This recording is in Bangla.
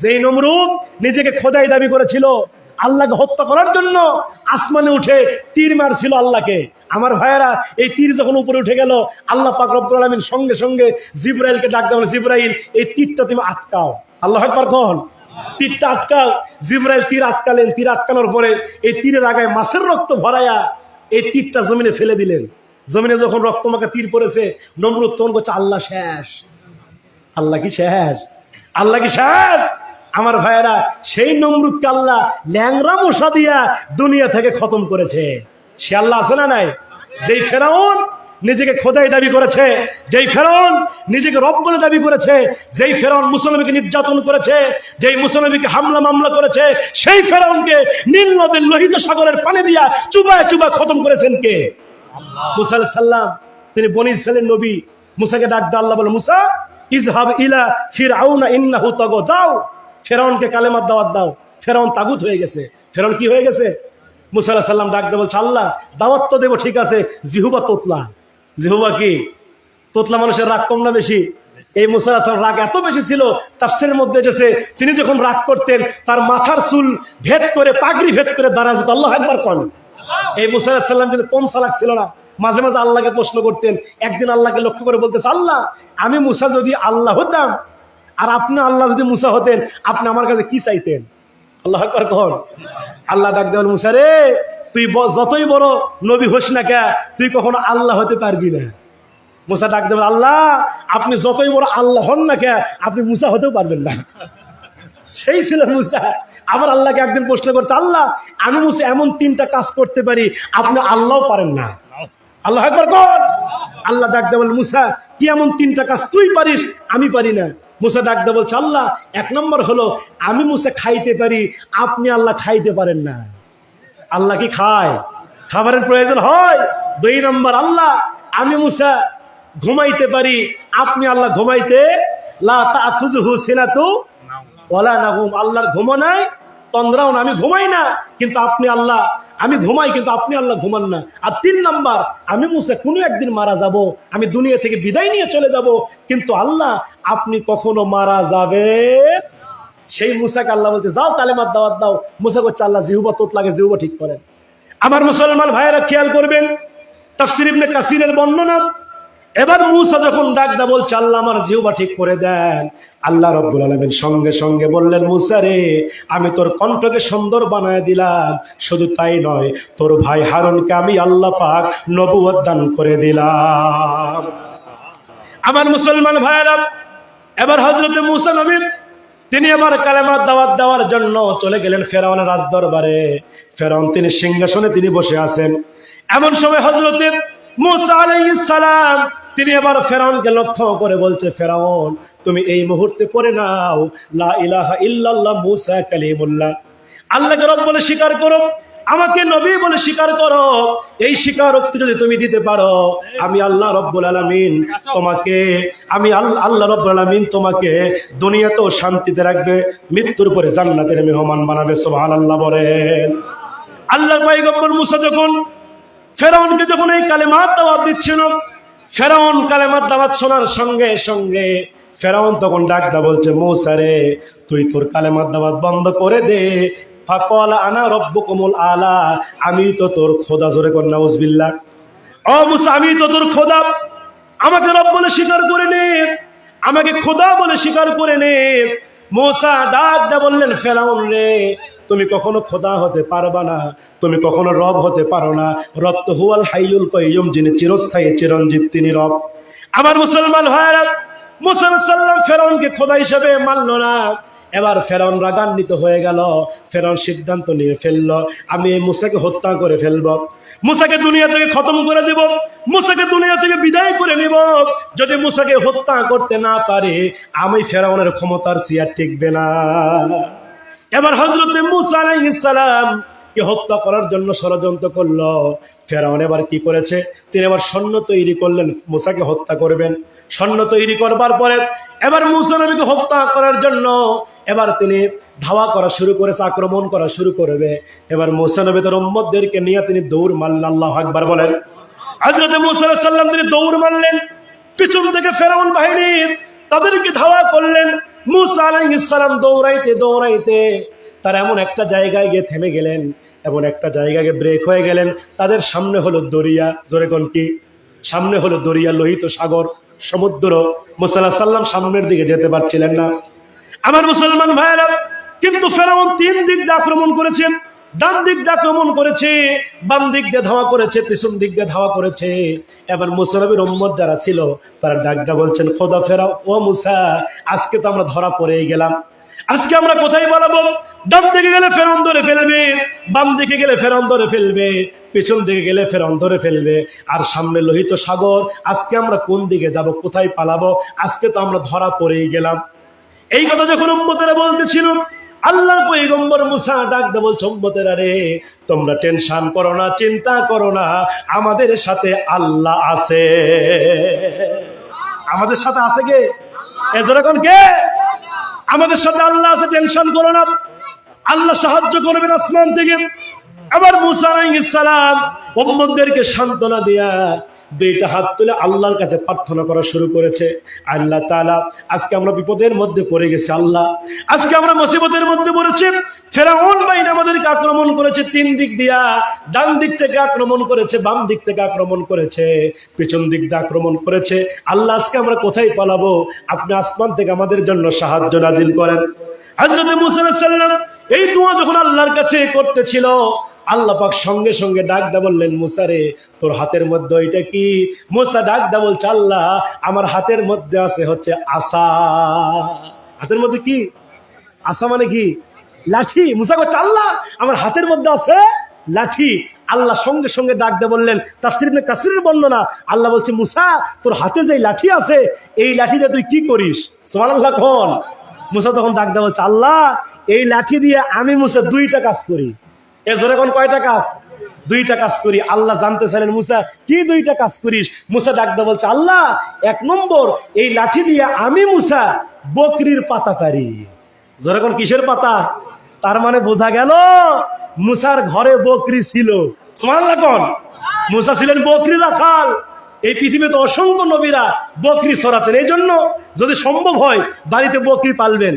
যেই নমরুদ নিজেকে খোদাই দাবি করেছিল, আল্লাহকে হত্যা করার জন্য আসমানে উঠে তীর মারছিল আল্লাহকে। আমার ভাইয়েরা, এই তীর যখন উপরে উঠে গেল, আল্লাহ পাক রব্বুল আলমিন সঙ্গে সঙ্গে জিব্রাইলকে ডাক দেওয়া জিব্রাইল, এই তীরটা তুমি আটকাও। আল্লাহ একবার কখন তীরটা আটকাও। জিব্রাইল তীর আটকালেন, তীর আটকানোর পরে এই তীরের আগায় মাছের রক্ত ভরাইয়া এই তীরটা জমিনে ফেলে দিলেন। জমিনে যখন রক্তমাখা তীর পড়েছে, নমরুদ তখন করছে আল্লাহ শেষ। আল্লাহ কি শেষ? আল্লাহ কি শেষ? আমার ভাইয়েরা, সেই নমরুদকে আল্লাহ ল্যাংরা মশা দিয়া দুনিয়া থেকে খতম করেছে। সে আল্লাহ আছে না নাই? যেই ফেরাউন নিজেকে খোদাই দাবি করেছে, যেই ফেরাউন নিজেকে রব বলে দাবি করেছে, যেই ফেরন মুসলমানকে নির্যাতন করেছে, যেই মুসলমানকে হামলা মামলা করেছে, সেই ফেরাউনকে নীল নদের লোহিত সাগরের পানি দিয়া চুবায় চুবা খতম করেছেন কে? মুসা সাল্লাম তিনি বনি ইসরায়েলের নবী। মুসাকে ডাক দা আল্লাহ বলে, মুসা ইজহাব ইলা ফিরআউনা ইন্নাহু তাগো, যাও। ফেরাউনকে কালেমার দাওয়াত দাও। ফেরাউন তাগুত হয়ে গেছে। ফেরাউন কি হয়ে গেছে? মুসা আলাইহিস সাল্লাম ডাক দা বলছে, আল্লাহ, দাওয়াত তো দেবো, ঠিক আছে। জিহুবা তোতলা। জিহুবা কি? তোতলা মানুষের রাগ কম না বেশি? এই মুসা আলাইহিস রাগ এত বেশি ছিল, তাফসিরের মধ্যে এসেছে, তিনি যখন রাগ করতেন, তার মাথার চুল ভেদ করে, পাগড়ি ভেদ করে দাঁড়া যেত। আল্লাহ একবার কন। এই মুসা আলাইহিস সাল্লাম কিন্তু কম সালাক ছিল না। মাঝে মাঝে আল্লাহকে প্রশ্ন করতেন। একদিন আল্লাহকে লক্ষ্য করে বলতেছে, আল্লাহ, আমি মুসা যদি আল্লাহ হতাম আর আপনি আল্লাহ যদি মুসা হতেন, আপনি আমার কাছে কি চাইতেন? আল্লাহ একবার আল্লাহ ডাক দেওয়াল, মুসা রে, তুই যতই বড় নবী হোস না কে, তুই কখনো আল্লাহ হতে পারবি না। মুসা ডাক দেবেন আল্লাহ, আপনি যতই বড় আল্লাহ হন না কে, আপনি মুসা হতেও পারবেন না। সেই ছিল মুসা। আবার আল্লাহকে একদিন প্রশ্ন করছে, আল্লাহ, আমি মুসা এমন তিনটা কাজ করতে পারি, আপনি আল্লাহ পারেন না। আল্লাহ আল্লাহ ডাক বলে মুসা কি এমন তিনটা কাজ তুই পারিস, আমি পারি না। মুসা ডাকতে বলছে, আল্লাহ, এক নম্বর হলো, আমি মুসা খাইতে পারি, আপনি আল্লাহ খাইতে পারেন না। আল্লাহ কি খায়? খাবারের প্রয়োজন হয়। দুই নম্বর, আল্লাহ, আমি মুসা ঘুমাইতে পারি, আপনি আল্লাহ ঘুমাইতে, লা না ঘুম আল্লাহর ঘুমো নাই তন্দ্রাও না, আমি ঘুমাই না, কিন্তু আপনি আল্লাহ, আমি ঘুমাই, কিন্তু আপনি আল্লাহ ঘুমান না। আর তিন নাম্বার, আমি মুসে কোনো একদিন মারা যাব, আমি দুনিয়া থেকে বিদায় নিয়ে চলে যাব, কিন্তু আল্লাহ আপনি কখনো মারা যাবে সেই মুসাকে আল্লাহ বলতে যাও কালেমার দাওয়াত দাও। মুসা করছে আল্লাহ, জিহুবা তোত লাগে, জিহুবা ঠিক করেন। আমার মুসলমান ভাইয়েরা খেয়াল করবেন, তাফসির ইবনে কাসিরের বর্ণনা এবার মুসা যখন ডাক বলছে, আল্লাহ আমার জিহবা ঠিক করে দেন। আল্লাহ রব্বুল আলমের সঙ্গে সঙ্গে বললেন, মুসা রে, আমি তোর কণ্ঠকে সুন্দর বানায় দিলাম। শুধু তাই নয়, তোর ভাই হারুনকে আমি আল্লাহ পাক নবুয়ত দান করে দিলাম। আমার মুসলমান ভাইয়েরা, এবার হজরতে মুসা নবী, তিনি আবার কালেমার দাওয়াত দেওয়ার জন্য চলে গেলেন ফেরাউনের রাজদরবারে। ফেরাউন তিনি সিংহাসনে তিনি বসে আছেন। এমন সময় হজরতে মুসা আলাইহিস সালাম তিনি আবার ফেরাউনকে লক্ষ্য করে বলছে, ফেরাউন, তুমি এই মুহূর্তে পড়ে নাও। লা ইলাহা রব বলে স্বীকার করো, আমাকে নবী বলে স্বীকার করো। এই স্বীকারোক্তি যদি তুমি দিতে পারো, আমি আল্লাহ রব্বুল আলমিন তোমাকে, আমি আল- আল্লাহ রব্বুল আলমিন তোমাকে দুনিয়াতেও শান্তিতে রাখবে, মৃত্যুর পরে জান্নাতের মেহমান বানাবে সোহান আল্লাহ বলেন। আল্লাহ পাইগম্বর মুসা যখন ফেরাউনকে যখন এই কালেমার দাওয়াত দিচ্ছিল ফেরাউন কালেমার দাওয়াত শোনার সঙ্গে সঙ্গে ফেরাউন তখন ডাকদা বলছে মৌসারে তুই তোর কালেমার দাওয়াত বন্ধ করে দে। ফাকল আনা রব্ব কমল আলা, আমি তো তোর খোদা, জোরে কর নাউজবিল্লা ও মুসা, আমি তো তোর খোদা, আমাকে রব বলে স্বীকার করে নে, আমাকে খোদা বলে স্বীকার করে নে। মোসা ডাক দা বললেন, ফেরাউন রে তুমি কখনো খোদা হতে পারবা না, তুমি কখনো রব হতে পারো না। রব তো হুয়াল হাইয়ুল কয়ুম যিনি চিরস্থায়ী, চিরঞ্জীব, তিনি রব। আমার মুসলমান ভাইরা মুসলমান ফেরাউনকে খোদা হিসেবে মানলো না। এবার ফেরাউন রাগান্বিত হয়ে গেল ফেরন সিদ্ধান্ত নিয়ে ফেলল, আমি এই মুসাকে হত্যা করে ফেলব। মুসাকে দুনিয়া থেকে খতম করে দেব, মুসাকে দুনিয়া থেকে বিদায় করে নিব। যদি মুসাকে হত্যা করতে না পারে, আমি ফেরাউনের ক্ষমতার সিয়ার টিকবে না। এবার হজরত মুসা কে হত্যা করার জন্য ষড়যন্ত্র করল। ফেরাউন এবার কি করেছে? তিনি এবার সৈন্য তৈরি করলেন, মুসাকে হত্যা করবেন। সৈন্য তৈরি করবার পরে এবার মুসা নবীকে হত্যা করার জন্য এবার তিনি ধাওয়া করা শুরু করেছে, আক্রমণ করা শুরু করবে। এবার মুসা নবী তার উম্মতদেরকে নিয়ে তিনি দৌড় মারলেন, আল্লাহ আকবার বলেন। হজরত মুসা সাল্লাম তিনি দৌড় মারলেন, পিছন থেকে ফেরাউন বাহিনী তাদেরকে ধাওয়া করলেন। মুসা আলাইসালাম দৌড়াইতে দৌড়াইতে তার এমন একটা জায়গায় গিয়ে থেমে গেলেন, এমন একটা জায়গায় গিয়ে ব্রেক হয়ে গেলেন। তাদের সামনে হলো দরিয়া, জোরে কি? সামনে হলো দরিয়া, লোহিত সাগর, সমুদ্র। মুসাল্লাহ সাল্লাম সামনের দিকে যেতে পারছিলেন না। আমার মুসলমান ভাইয়েরা, কিন্তু ফেরাউন তিন দিক দিয়ে আক্রমণ করেছে ডান দিক দিয়ে আক্রমণ করেছে, বাম দিক দিয়ে ধাওয়া করেছে, পিছন দিক দিয়ে ধাওয়া করেছে। এবার মুসলমের উম্মত যারা ছিল, তারা ডাকদা বলছেন, খোদা ফেরা ও মুসা, আজকে তো আমরা ধরা পড়েই গেলাম। আজকে আমরা কোথায় বলাবো ডান দিকে গেলে ফেরন ধরে ফেলবে, বাম দিকে গেলে ফেরন ধরে ফেলবে, পেছন দিকে গেলে ফেরন ধরে ফেলবে। আর সামনে লোহিত সাগর, আজকে আমরা কোন দিকে যাব, কোথায় পালাবো? আজকে তো আমরা ধরা পড়েই গেলাম। এই কথা যখন উম্মতেরা বলতেছিল আল্লাহ পৈগম্বর মুসা ডাক দে বলছে, উম্মতেরা রে, তোমরা টেনশন করো না, চিন্তা করো না, আমাদের সাথে আল্লাহ আছে। আমাদের সাথে আছে কে? এজরকম কে? আমাদের সাথে আল্লাহ আছে, টেনশন করো না। আল্লাহ সাহায্য করবেন আসমান থেকে। আবার মুসা আলাইহিস সালাম সান্ত্বনা দিয়া দুইটা হাত তুলে আল্লাহর কাছে প্রার্থনা করা শুরু করেছে। আল্লাহ তাআলা আজকে আমরা বিপদের মধ্যে পড়ে গেছি, আল্লাহ। আজকে আমরা মুসিবতের মধ্যে পড়েছি। ফেরাউন বাইন আমাদেরকে আক্রমণ করেছে, তিন দিক দিয়া। ডান দিক থেকে আক্রমণ করেছে, বাম দিক থেকে আক্রমণ করেছে, পিছন দিক দিয়ে আক্রমণ করেছে। আল্লাহ, আজকে আমরা কোথায় পালাবো? আপনি আসমান থেকে আমাদের জন্য সাহায্য নাজিল করেন। হজরত মুসাল্লাম এই দোয়া যখন আল্লাহর কাছে করতেছিল আল্লাহ পাক সঙ্গে সঙ্গে ডাক দা বললেন মুসারে তোর হাতের মধ্যে এটা কি? মুসা ডাক দা বলছে, আল্লাহ, আমার হাতের মধ্যে আছে হচ্ছে আসা হাতের মধ্যে কি? আসা মানে কি? লাঠি। মুসা করছে আল্লাহ, আমার হাতের মধ্যে আছে লাঠি। আল্লাহ সঙ্গে সঙ্গে ডাক দে বললেন তাসরিফ কাসিরের বর্ণনা। আল্লাহ বলছে, মুসা, তোর হাতে যে লাঠি আছে, এই লাঠি দিয়ে তুই কি করিস? সোমান আল্লাহ মুসা তখন ডাক দেওয়া বলছে, আল্লাহ, এই লাঠি দিয়ে আমি মুসা দুইটা কাজ করি। এ জোরে কোন কয়টা কাজ? দুইটা কাজ করি। আল্লাহ জানতে চাইলেন, মুসা, কি দুইটা কাজ করিস? মুসা ডাক দেওয়া বলছে, আল্লাহ, এক নম্বর, এই লাঠি দিয়ে আমি, মুসা, বকরির পাতা পারি জোরে কোন কিসের পাতা? তার মানে বোঝা গেল, মুসার ঘরে বকরি ছিল। কোন? মুসা ছিলেন বকরি রাখাল এই পৃথিবীতে অসংখ্য নবীরা বকরি সরাতেন এই জন্য যদি সম্ভব হয়, বাড়িতে বকরি পালবেন।